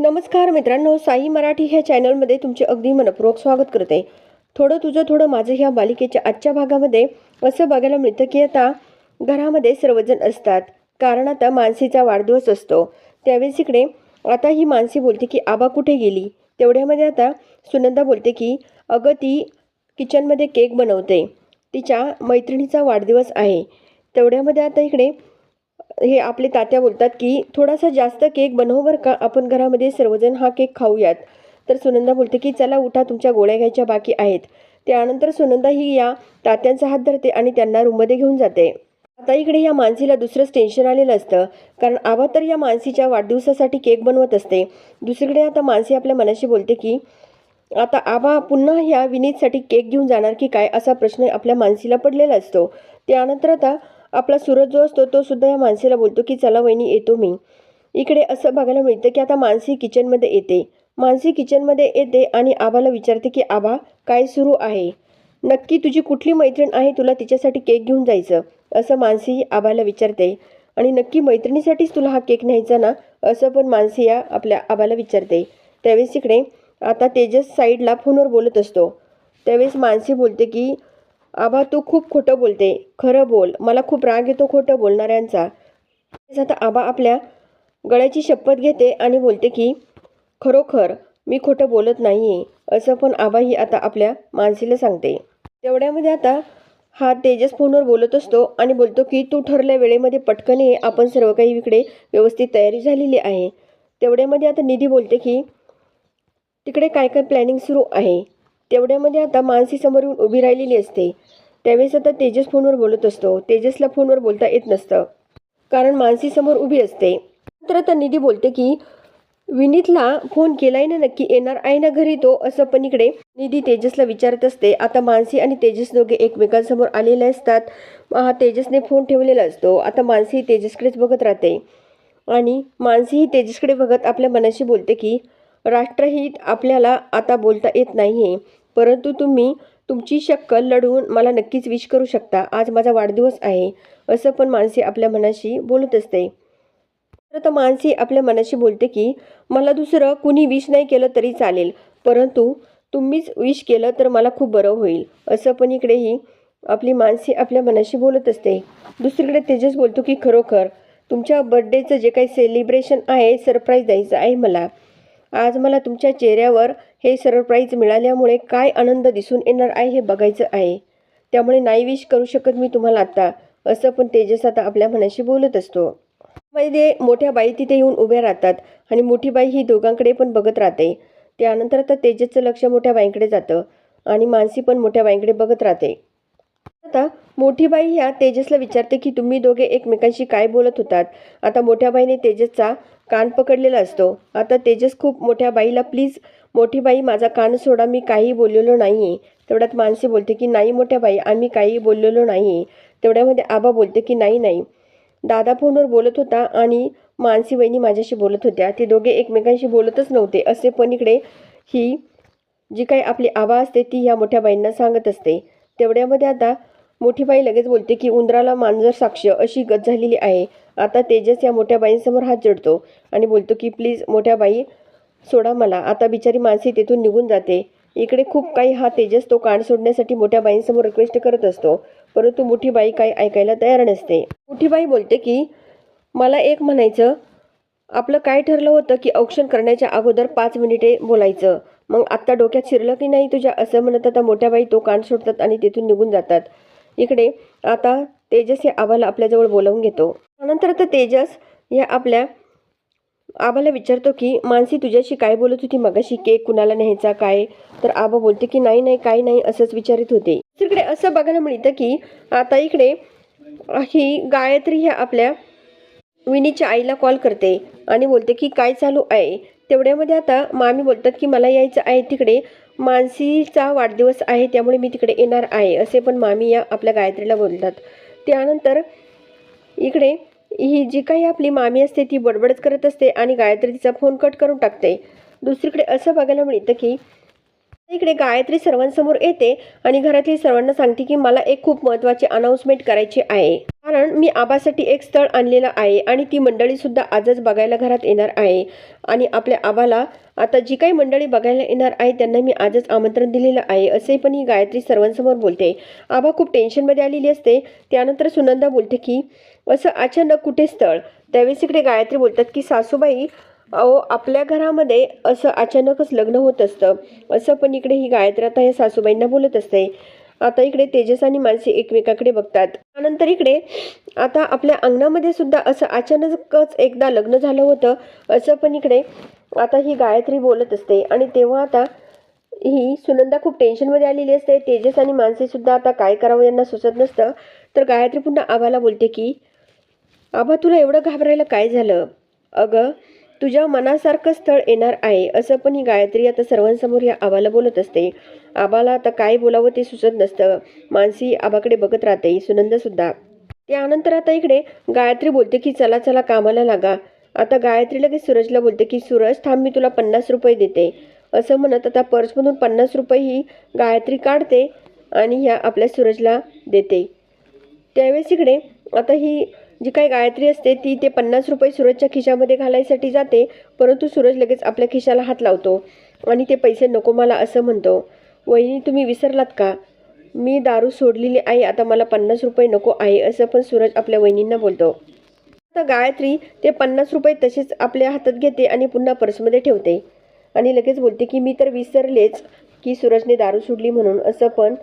नमस्कार मित्रांनो साई मराठी ह्या चॅनलमध्ये तुमचे अगदी मनपूर्वक स्वागत करते. थोडं तुझं थोडं माझं ह्या मालिकेच्या आजच्या भागामध्ये असं बघायला मिळतं की आता घरामध्ये सर्वजण असतात. कारण आता मानसीचा वाढदिवस असतो. त्यावेळेस इकडे आता ही मानसी बोलते की आबा कुठे गेली? तेवढ्यामध्ये आता सुनंदा बोलते की अगं ती किचनमध्ये केक बनवते. तिच्या मैत्रिणीचा वाढदिवस आहे. तेवढ्यामध्ये आता इकडे हे आपले तात्या बोलतात की थोडासा जास्त केक बनव बरं का? आपण घरामध्ये सर्वजण हा केक खाऊयात. तर सुनंदा बोलते की चला उठा तुमच्या गोळ्या घ्यायच्या बाकी आहेत. त्यानंतर सुनंदा ही या तात्यांचा हात धरते आणि त्यांना रूममध्ये घेऊन जाते. आता इकडे या मानसीला दुसरंच टेन्शन आलेलं असतं. कारण आबा तर या मानसीच्या वाढदिवसासाठी केक बनवत असते. दुसरीकडे आता मानसी आपल्या मनाशी बोलते की आता आबा पुन्हा ह्या विनीतसाठी केक घेऊन जाणार की काय? असा प्रश्न आपल्या मानसीला पडलेला असतो. त्यानंतर आता आपला सूरज जो असतो तो सुद्धा या मानसीला बोलतो की चला वहिनी येतो मी. इकडे असं बघायला मिळतं की आता मानसी किचनमध्ये येते. मानसी किचनमध्ये येते आणि आबाला विचारते की आबा काय सुरू आहे? नक्की तुझी कुठली मैत्रीण आहे? तुला तिच्यासाठी केक घेऊन जायचं. असं मानसी आबाला विचारते. आणि नक्की मैत्रिणीसाठीच तुला हा केक न्यायचा ना? असं पण मानसी या आपल्या आबाला विचारते. त्यावेळेस इकडे आता तेजस साईडला फोनवर बोलत असतो. त्यावेळेस मानसी बोलते की आबा तू खूप खोटं बोलते. खरं बोल. मला खूप राग येतो खोटं बोलणाऱ्यांचा. आता आबा आपल्या गळ्याची शपथ घेते आणि बोलते की खरोखर मी खोटं बोलत नाही आहे असं पण आबाही आता आपल्या मानसीला सांगते. तेवढ्यामध्ये आता हा तेजस फोनवर बोलत असतो आणि बोलतो की तू ठरल्या वेळेमध्ये पटकन ये. आपण सर्व काही इकडे व्यवस्थित तयारी झालेली आहे. तेवढ्यामध्ये आता निधी बोलते की तिकडे काय काय प्लॅनिंग सुरू आहे? तेवढ्यामध्ये आता मानसी समोर येऊन उभी राहिलेली असते. त्यावेळेस आता तेजस फोनवर बोलत असतो. तेजसला फोनवर बोलता येत नसतं. कारण मानसी समोर उभी असते. तर आता निधी बोलते की विनीतला फोन केलाय ना नक्की येणार आहे ना घरी तो? असं पण इकडे निधी तेजसला विचारत असते. आता मानसी आणि तेजस दोघे एकमेकांसमोर आलेले असतात. हा तेजसने फोन ठेवलेला असतो. आता मानसी तेजसकडेच बघत राहते. आणि मानसी ही तेजसकडे बघत आपल्या मनाशी बोलते की राष्ट्रहित आपल्याला आता बोलता येत नाही आहे परंतु तुम्ही तुमची शक्कल लढवून मला नक्कीच विश करू शकता. आज माझा वाढदिवस आहे. असं पण मानसी आपल्या मनाशी बोलत असते. तर मानसी आपल्या मनाशी बोलते की मला दुसरं कुणी विश नाही केलं तरी चालेल. परंतु तुम्हीच विश केलं तर मला खूप बरं होईल. असं पण इकडेही आपली मानसी आपल्या मनाशी बोलत असते. दुसरीकडे तेजस बोलतो की खरोखर तुमच्या बड्डेचं जे काही सेलिब्रेशन आहे सरप्राईज द्यायचं आहे मला. आज मला तुमच्या चेहऱ्यावर हे सरप्राईज मिळाल्यामुळे काय आनंद दिसून येणार आहे हे बघायचं आहे. त्यामुळे नाही विश करू शकत मी तुम्हाला आता असं पण तेजस आता आपल्या मनाशी बोलत असतो. मध्ये मोठ्या बाई तिथे येऊन उभ्या राहतात आणि मोठी बाई ही दोघांकडे पण बघत राहते. त्यानंतर आता तेजसचं लक्ष मोठ्या बाईंकडे जातं आणि मानसी पण मोठ्या बाईंकडे बघत राहते. आता मोठी बाई ह्या तेजसला विचारते की तुम्ही दोघे एकमेकांशी काय बोलत होतात? आता मोठ्या बाईने तेजसचा कान पकडलेला असतो. आता तेजस खूप मोठ्या बाईला प्लीज मोठी बाई माझा कान सोडा मी काही बोललेलो नाही आहे तेवढ्यात मानसी बोलते की नाही मोठ्या बाई आम्ही काही बोललेलो नाही आहे तेवढ्यामध्ये आबा बोलते की नाही नाही. दादा फोनवर बोलत होता आणि मानसी वहिनी माझ्याशी बोलत होत्या. ते दोघे एकमेकांशी बोलतच नव्हते. असे पण इकडे ही जी काही आपली आबा असते ती ह्या मोठ्या बाईंना सांगत असते. तेवढ्यामध्ये आता मोठी बाई लगेच बोलते की उंदराला मांजर साक्ष अशी गत झालेली आहे. आता तेजस या मोठ्या बाईंसमोर हात जोडतो आणि बोलतो की प्लीज मोठ्या बाई सोडा मला. आता बिचारी माणसे तेथून निघून जाते. इकडे खूप काही हा तेजस तो कान सोडण्यासाठी मोठ्या बाईंसमोर रिक्वेस्ट करत असतो. परंतु मोठी बाई काही ऐकायला तयार नसते. मोठी बाई बोलते की मला एक म्हणायचं. आपलं काय ठरलं होतं की औक्षण करण्याच्या अगोदर पाच मिनिटे बोलायचं. मग आत्ता डोक्यात शिरलं की नाही तुझ्या? असं म्हणत आता मोठ्या बाई तो कान सोडतात आणि तिथून निघून जातात. इकडे आता तेजस या आबाला आपल्याजवळ बोलावून घेतो. त्यानंतर आता तेजस या आपल्या आबाला विचारतो की मानसी तुझ्याशी काय बोलत होती? मगाशी केक कुणाला न्यायचा काय? तर आबा बोलते की नाही नाही काय नाही असंच विचारित होते. दुसरीकडे असं बघायला मिळतं की आता इकडे ही गायत्री ह्या आपल्या विनीच्या आईला कॉल करते आणि बोलते की काय चालू आहे? तेवढ्यामध्ये आता मामी बोलतात की मला यायचं आहे तिकडे. मानसीचा वाढदिवस आहे त्यामुळे मी तिकडे येणार आहे असे पण मामी या आपल्या गायत्रीला बोलतात. त्यानंतर इकडे ही जी काही आपली मामी असते ती बडबडच करत असते आणि गायत्री तिचा फोन कट करून टाकते. दुसरीकडे असं बघायला मिळतं की इकडे गायत्री सर्वांसमोर येते आणि घरातील सर्वांना सांगते की मला एक खूप महत्त्वाची अनाऊन्समेंट करायची आहे. कारण मी आबासाठी एक स्थळ आणलेलं आहे आणि ती मंडळी सुद्धा आजच बघायला घरात येणार आहे. आणि आपल्या आबाला आता जी काही मंडळी बघायला येणार आहे त्यांना मी आजच आमंत्रण दिलेलं आहे असे पण ही गायत्री सर्वांसमोर बोलते. आबा खूप टेन्शनमध्ये आलेली असते. त्यानंतर सुनंदा बोलते की असं अचानक कुठे स्थळ? त्यावेळेस इकडे गायत्री बोलतात की सासूबाई अहो आपल्या घरामध्ये असं अचानकच लग्न होत असतं. असं पण इकडे ही गायत्री आता या सासूबाईंना बोलत असते. आता इकडे तेजस आणि मानसी एकमेकाकडे बघतात. त्यानंतर इकडे आता आपल्या अंगणामध्ये सुद्धा असं अचानकच एकदा लग्न झालं होतं. असं पण इकडे आता ही गायत्री बोलत असते. आणि तेव्हा आता ही सुनंदा खूप टेन्शनमध्ये आलेली असते. तेजस आणि मानसीसुद्धा आता काय करावं यांना सुचत नसतं. तर गायत्री पुन्हा आबाला बोलते की आबा तुला एवढं घाबरायला काय झालं? अगं तुझ्या मनासारखं स्थळ येणार आहे असं पण ही गायत्री आता सर्वांसमोर या आबाला बोलत असते. आबाला आता काय बोलावं ते सुचत नसतं. मानसी आबाकडे बघत राहते सुनंदसुद्धा त्यानंतर आता इकडे गायत्री बोलते की चला चला कामाला लागा. आता गायत्री लगेच सूरजला बोलते की सूरज थांब मी तुला पन्नास रुपये देते. असं म्हणत आता पर्समधून पन्नास रुपये ही गायत्री काढते आणि ह्या आपल्या सूरजला देते. त्यावेळेस इकडे आता ही जी काही गायत्री असते ती ते पन्नास रुपये सूरजच्या खिशामध्ये घालायसाठी जाते परंतु सूरज लगेच आपल्या खिशाला हात लावतो आणि ते पैसे नको मला असं म्हणतो. वहिनी तुम्ही विसरलात का? मी दारू सोडलेली आहे आता मला पन्नास रुपये नको आहे असं पण सूरज आपल्या वहिनींना बोलतो. आता गायत्री ते पन्नास रुपये तसेच आपल्या हातात घेते आणि पुन्हा पर्समध्ये ठेवते. आणि लगेच बोलते की मी तर विसरलेच की सूरजने दारू सोडली म्हणून असं पण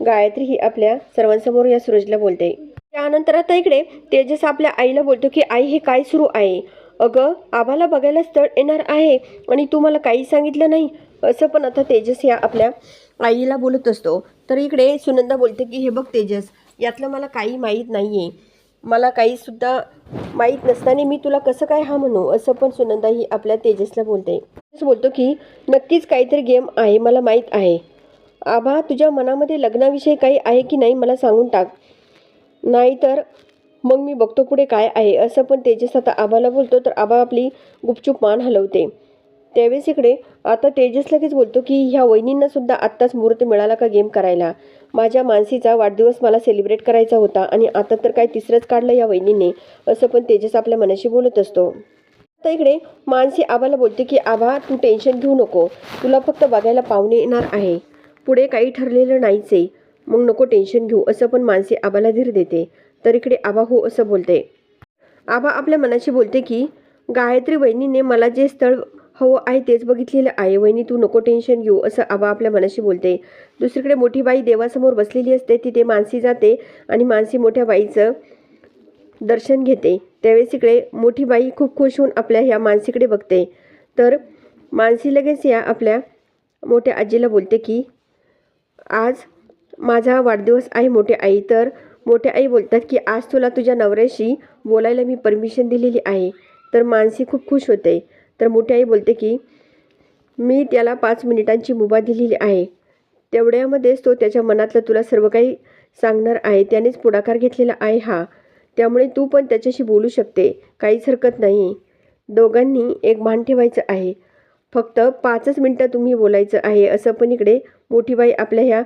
गायत्री ही आपल्या सर्वांसमोर या सूरजला बोलते. त्यानंतर आता इकडे तेजस आपल्या आईला बोलतो की आई हे काय सुरू आहे? अगं आभाला बघायला स्थळ येणार आहे आणि तू मला काही सांगितलं नाही. असं पण आता तेजस या आपल्या आईला बोलत असतो. तर इकडे सुनंदा बोलते की हे बघ तेजस यातलं मला काही माहीत नाही आहे मला काहीसुद्धा माहीत नसताना मी तुला कसं काय हा म्हणू? असं पण सुनंदा ही आपल्या तेजसला बोलते. बोलतो की नक्कीच काहीतरी गेम आहे मला माहीत आहे. आभा तुझ्या मनामध्ये लग्नाविषयी काही आहे की नाही मला सांगून टाक. नाहीतर मग मी बघतो पुढे काय आहे. असं पण तेजस आता आबाला बोलतो तर आबा आपली गुपचूप मान हलवते. त्यावेळेस इकडे आता तेजस लगेच बोलतो की ह्या वहिनींना सुद्धा आत्ताच मुहूर्त मिळाला का गेम करायला? माझ्या मानसीचा वाढदिवस मला सेलिब्रेट करायचा होता आणि आता तर काय तिसरंच काढलं या वहिनीने असं पण तेजस आपल्या मनाशी बोलत असतो. आता इकडे मानसी आबाला बोलते की आबा तू टेन्शन घेऊ नको. तुला फक्त बघायला पाहुणे येणार आहे. पुढे काही ठरलेलं नाहीच आहे. मग नको टेन्शन घेऊ असं पण मानसी आबाला धीर देते. तर इकडे आबा हो असं बोलते. आबा आपल्या मनाशी बोलते की गायत्री वहिनीने मला जे स्थळ हवं आहे तेच बघितलेलं आहे. वहिनी तू नको टेन्शन घेऊ असं आबा आपल्या मनाशी बोलते. दुसरीकडे मोठी बाई देवासमोर बसलेली असते तिथे मानसी जाते आणि मानसी मोठ्या बाईचं दर्शन घेते. त्यावेळेस इकडे मोठी बाई खूप खुश होऊन आपल्या ह्या मानसीकडे बघते. तर मानसी लगेच या आपल्या मोठ्या आजीला बोलते की आज माझा वाढदिवस आहे मोठे आई तर मोठे आई बोलतात की आज तुला तुझ्या नवऱ्याशी बोलायला मी परमिशन दिलेली आहे. तर मानसी खूप खुश होते. तर मोठी आई बोलते की मी त्याला पाच मिनिटांची मुभा दिलेली आहे. तेवढ्यामध्येच तो त्याच्या मनातलं तुला सर्व काही सांगणार आहे. त्यानेच पुढाकार घेतलेला आहे हा. त्यामुळे तू पण त्याच्याशी बोलू शकते. काहीच हरकत नाही. दोघांनी एक भान ठेवायचं आहे. फक्त पाचच मिनटं तुम्ही बोलायचं आहे असं पण इकडे मोठी बाई आपल्या ह्या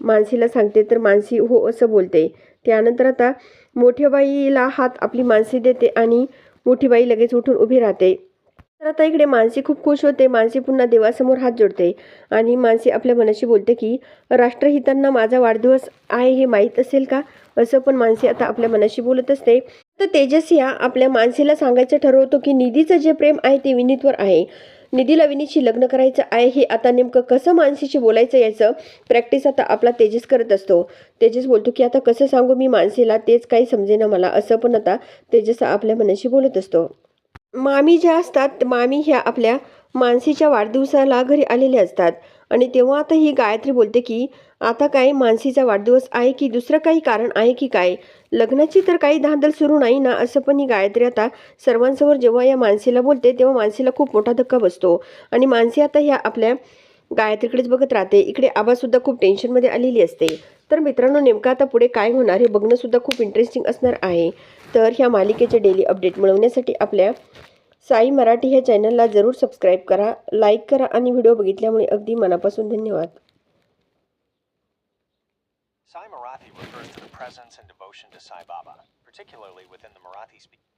मानसीला सांगते तर मानसी हो असं बोलते. त्यानंतर आता मोठ्या बाईला हात आपली मानसी देते आणि मोठी बाई लगेच उठून उभी राहते. तर आता इकडे मानसी खूप खुश होते. मानसी पुन्हा देवासमोर हात जोडते आणि मानसी आपल्या मनाशी बोलते की राष्ट्रहितांना माझा वाढदिवस आहे हे माहीत असेल का? असं पण मानसी आता आपल्या मनाशी बोलत असते. तर तेजसिया आपल्या मानसीला सांगायचं ठरवतो की निधीचं जे प्रेम आहे ते विनीतवर आहे. निधीला विनीशी लग्न करायचं आहे हे आता नेमकं कसं मानसीशी बोलायचं याचं प्रॅक्टिस आता आपला तेजस करत असतो. तेजस बोलतो की आता कसं सांगू मी मानसीला? तेच काही समजेना मला. असं पण आता तेजस आपल्या मनाशी बोलत असतो. मामी ज्या असतात मामी ह्या आपल्या मानसीच्या वाढदिवसाला घरी आलेल्या असतात. आणि तेव्हा आता ही गायत्री बोलते की आता काय मानसीचा वाढदिवस आहे की दुसरं काही कारण आहे की काय? लग्नाची तर काही धांदल सुरू नाही ना असं पण ही गायत्री आता सर्वांसमोर जेव्हा या मानसीला बोलते तेव्हा मानसीला खूप मोठा धक्का बसतो. आणि मानसी आता ह्या आपल्या गायत्रीकडेच बघत राहते. इकडे आबासुद्धा खूप टेन्शनमध्ये आलेली असते. तर मित्रांनो नेमकं आता पुढे काय होणार हे बघणंसुद्धा खूप इंटरेस्टिंग असणार आहे. तर ह्या मालिकेचे डेली अपडेट मिळवण्यासाठी आपल्या साई मराठी ह्या चॅनलला जरूर सबस्क्राईब करा लाईक करा आणि व्हिडिओ बघितल्यामुळे अगदी मनापासून धन्यवाद. devotion to Sai Baba, particularly within the Marathi speaking.